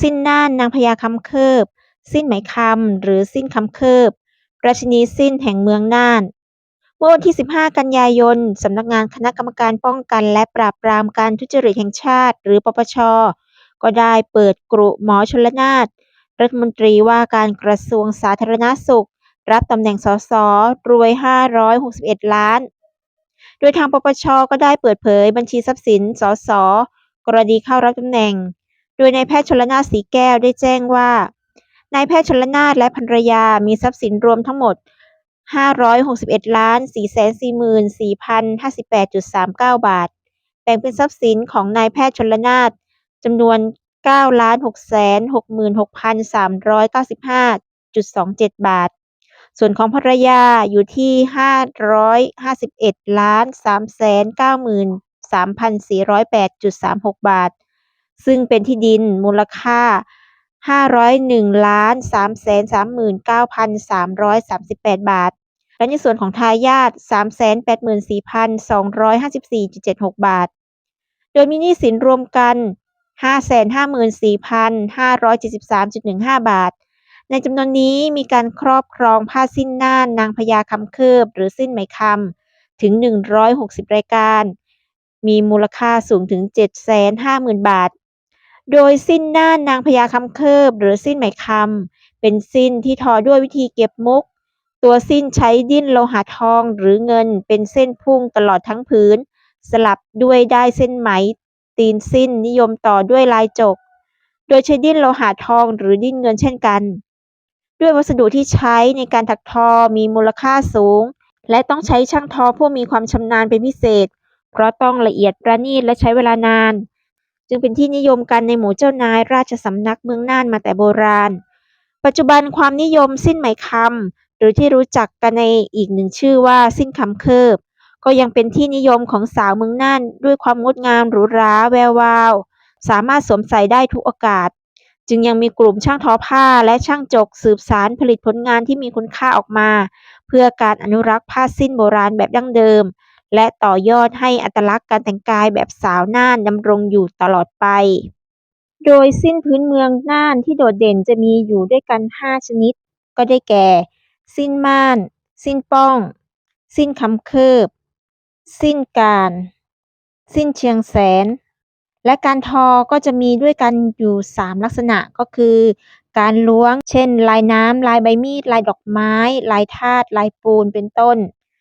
สิ้นน่านนางพญาคำเคิบสิ้นไหมคำหรือสิ้นคำเคิบราชินีสิ้นแห่งเมืองน่าน เมื่อวันที่ 15 กันยายน สำนักงานคณะกรรมการป้องกันและปราบปรามการทุจริตแห่งชาติ หรือปปช ก็ได้เปิดกรุหมอชลนานรัฐมนตรีว่าการกระทรวงสาธารณสุข รับตำแหน่งสสรวย 561 ล้าน โดยทางปปช ก็ได้เปิดเผยบัญชีทรัพย์สินสสกรณีเข้ารับตำแหน่ง โดยนายแพทย์ชลนานสีแก้วได้แจ้งว่านายแพทย์ชลนานและภรรยามีทรัพย์สินรวมทั้งหมด 561ล้าน444,058.39 บาท แบ่งเป็นทรัพย์สินของนายแพทย์ชลนานจำนวน9ล้าน666,395.27 บาท ส่วนของภรรยาอยู่ที่ 551ล้าน399,408.36 บาท ซึ่งเป็นที่ดินมูลค่า 501ล้าน339,338 บาท และในส่วนของทายาท384,254.76 บาท โดยมีหนี้สินรวมกัน 554,573.15 บาท ในจำนวนนี้มีการครอบครองผ้าสิ้นน่านนางพญาคำคิบหรือสิ้นไหมคำถึง 160 รายการ มีมูลค่าสูงถึง 750,000 บาท โดยสิ้นหน่านนางพญาคำเคิบหรือสิ้นไหมคำเป็นสิ้นที่ทอด้วยวิธีเก็บมุก ตัวสิ้นใช้ดิ้นโลหะทองหรือเงินเป็นเส้นพุ่งตลอดทั้งพื้น สลับด้วยได้เส้นไหม ตีนสิ้นนิยมต่อด้วยลายจก โดยใช้ดิ้นโลหะทองหรือดิ้นเงินเช่นกัน ด้วยวัสดุที่ใช้ในการถักทอมีมูลค่าสูง และต้องใช้ช่างทอผู้มีความชำนาญเป็นพิเศษ เพราะต้องละเอียดประณีตและใช้เวลานาน จึงเป็นที่นิยมกันในหมู่เจ้านายราชสำนักเมืองน่านมาแต่โบราณ ปัจจุบันความนิยมสิ้นไหมคำหรือที่รู้จักกันในอีกหนึ่งชื่อว่าสิ้นคำเคิบ ก็ยังเป็นที่นิยมของสาวเมืองน่านด้วยความงดงามหรูหราแวววาว สามารถสวมใส่ได้ทุกโอกาส จึงยังมีกลุ่มช่างทอผ้าและช่างจกสืบสารผลิตผลงานที่มีคุณค่าออกมา เพื่อการอนุรักษ์ผ้าสิ้นโบราณแบบดั้งเดิม และต่อยอดให้อัตลักษณ์การแต่งกายแบบสาวน่านดำรงอยู่ตลอดไป โดยสิ้นพื้นเมืองน่านที่โดดเด่นจะมีอยู่ด้วยกัน 5 ชนิด ก็ได้แก่ สิ้นม่าน สิ้นป้อง สิ้นคำเคิบ สิ้นการ สิ้นเชียงแสน และการทอก็จะมีด้วยกันอยู่ 3 ลักษณะก็คือ การล้วง เช่น ลายน้ำ ลายใบมีด ลายดอกไม้ ลายธาตุลายปูนเป็นต้น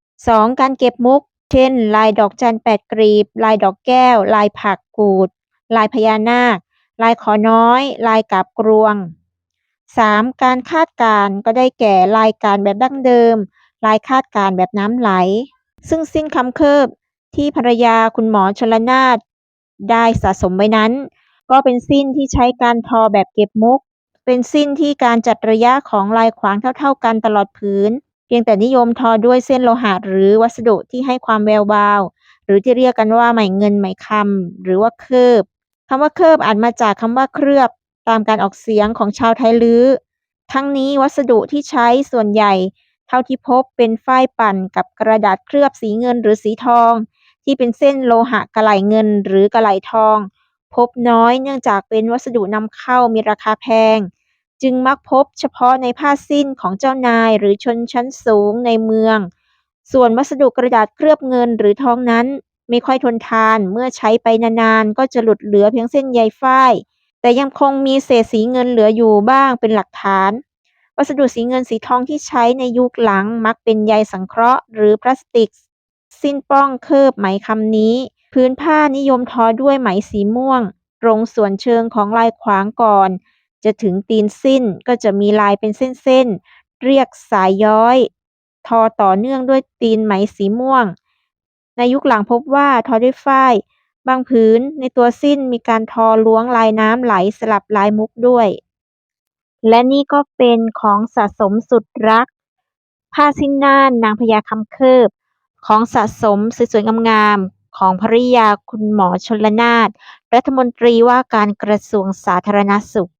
2. การเก็บมุก เช่น ลายดอกจันแปดกลีบ ลายดอกแก้ว ลายผักกูด ลายพญานาค ลายขอน้อย ลายกาบกรวง 3. การคาดการก็ได้แก่ ลายการแบบดั้งเดิม ลายคาดการแบบน้ำไหล ซึ่งสิ้นคำเคิบที่ภรรยาคุณหมอชลนาฏได้สะสมไว้นั้น ก็เป็นสิ้นที่ใช้การทอแบบเก็บมุก เป็นสิ้นที่การจัดระยะของลายขวางเท่า ๆ กันตลอดพื้น เพียงแต่นิยมทอด้วยเส้นโลหะหรือวัสดุที่ให้ความแวววาว หรือที่เรียกกันว่าไหมเงินไหมคำหรือว่าเคิบคำว่าเคิบอาจมาจากคำว่าเคลือบตามการออกเสียงของชาวไทยลื้อ ทั้งนี้วัสดุที่ใช้ส่วนใหญ่ เท่าที่พบเป็นฝ้ายปั่นกับกระดาษเคลือบสีเงินหรือสีทอง ที่เป็นเส้นโลหะกระไหลเงินหรือกระไหลทอง พบน้อยเนื่องจากเป็นวัสดุนำเข้ามีราคาแพง จึงมักพบเฉพาะในผ้าสิ้นของเจ้านายหรือชนชั้นสูงในเมือง ส่วนวัสดุกระดาษเคลือบเงินหรือทองนั้นไม่ค่อยทนทานเมื่อใช้ไปนานๆ ก็จะหลุดเหลือเพียงเส้นใยฝ้าย แต่ยังคงมีเศษสีเงินเหลืออยู่บ้างเป็นหลักฐาน วัสดุสีเงินสีทองที่ใช้ในยุคหลังมักเป็นใยสังเคราะห์ หรือพลาสติก สิ้นป้องเคิบไหมคำนี้ พื้นผ้านิยมทอด้วยไหมสีม่วง ตรงส่วนเชิงของลายขวางก่อน จะถึงตีนสิ้นก็จะมีลายเป็นเส้นๆ เรียกสายย้อย ทอต่อเนื่องด้วยตีนไหมสีม่วง ในยุคหลังพบว่าทอด้วยฝ้าย บางผืนในตัวสิ้นมีการทอล้วงลายน้ำไหลสลับลายมุกด้วย และนี่ก็เป็นของสะสมสุดรัก ผ้าสิ้นน่านนางพญาคำเคิบ ของสะสมสวยๆงามๆของภริยาคุณหมอชนละนาฏรัฐมนตรีว่าการกระทรวงสาธารณสุข